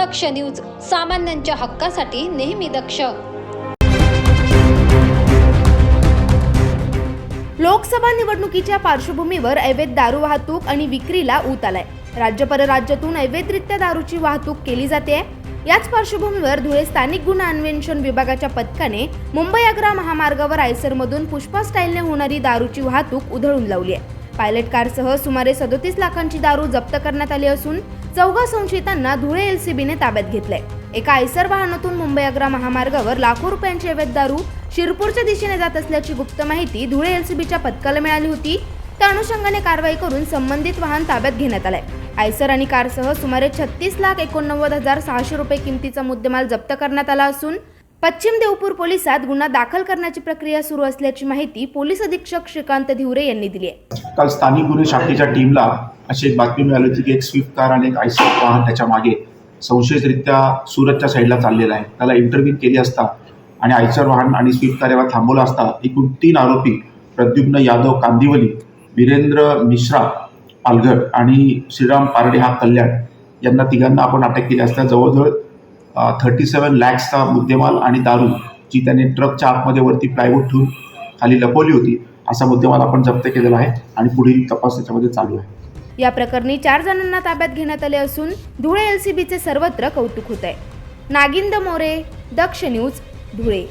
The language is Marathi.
दक्ष न्यूज सामान्यांच्या हक्कासाठी नेहमी दक्ष. लोकसभा निवडणुकीच्या पार्श्वभूमीवर अवैध दारू वाहतूक आणि विक्रीला ऊत आलाय. राज्य परराज्यातून अवैधरित्या दारूची वाहतूक केली जाते. याच पार्श्वभूमीवर धुळे स्थानिक गुन्हा अन्वेषण विभागाच्या पथकाने मुंबई आग्रा महामार्गावर आयसरमधून पुष्पा स्टाईलने होणारी दारूची वाहतूक उधळून लावली आहे. पायलट कारसह सुमारे सदोतीस लाखांची दारू जप्त करण्यात आली असून चौघा संशयितांना धुळे एलसीबीने ताब्यात घेतले एका आयसर वाहनातून मुंबई आग्रा महामार्गावर लाखो रुपयांची अवैध दारू शिरपूरच्या दिशेने जात असल्याची गुप्त माहिती धुळे एलसीबीच्या पथकाला मिळाली होती. त्या अनुषंगाने कारवाई करून संबंधित वाहन ताब्यात घेण्यात आलंय. आयसर आणि कारसह सुमारे छत्तीस लाख एकोणनव्वद हजार सहाशे रुपये किमतीचा मुद्देमाल जप्त करण्यात आला असून पश्चिम देवपूर पोलिसात गुन्हा दाखल करण्याची प्रक्रिया सुरू असल्याची माहिती पोलीस अधीक्षक श्रीकांत धिवरे यांनी दिली आहे. काल स्थानिक गुन्हे शाखेच्या टीमला अशी एक बातमी मिळाली होती की एक स्विफ्ट कार आणि एक आयसर वाहन त्याच्यामागे संशयितरित्या सुरतच्या साईडला चाललेला आहे. त्याला इंटरव्ह्यू केली असता आणि आयसर वाहन आणि स्विफ्ट कार याला थांबवलं असता एकूण तीन आरोपी प्रद्युम्न यादव कांदिवली वीरेंद्र मिश्रा पालघर आणि श्रीराम पारडे हा कल्याण यांना तिघांना आपण अटक केली असता. जवळजवळ थर्टी सेवन लॅक्सचा मुद्देमाल आणि दारू जी त्याने ट्रकच्या आतमध्ये वरती प्लायवूड ठेवून खाली लपवली होती. असा मुद्देमाल आपण जप्त केलेला आहे आणि पुढील तपास त्याच्यामध्ये चालू आहे. या प्रकरणी चार जणांना ताब्यात घेण्यात आले असून धुळे एलसीबीचे सर्वत्र कौतुक होत आहे नागिंद मोरे दक्ष न्यूज धुळे.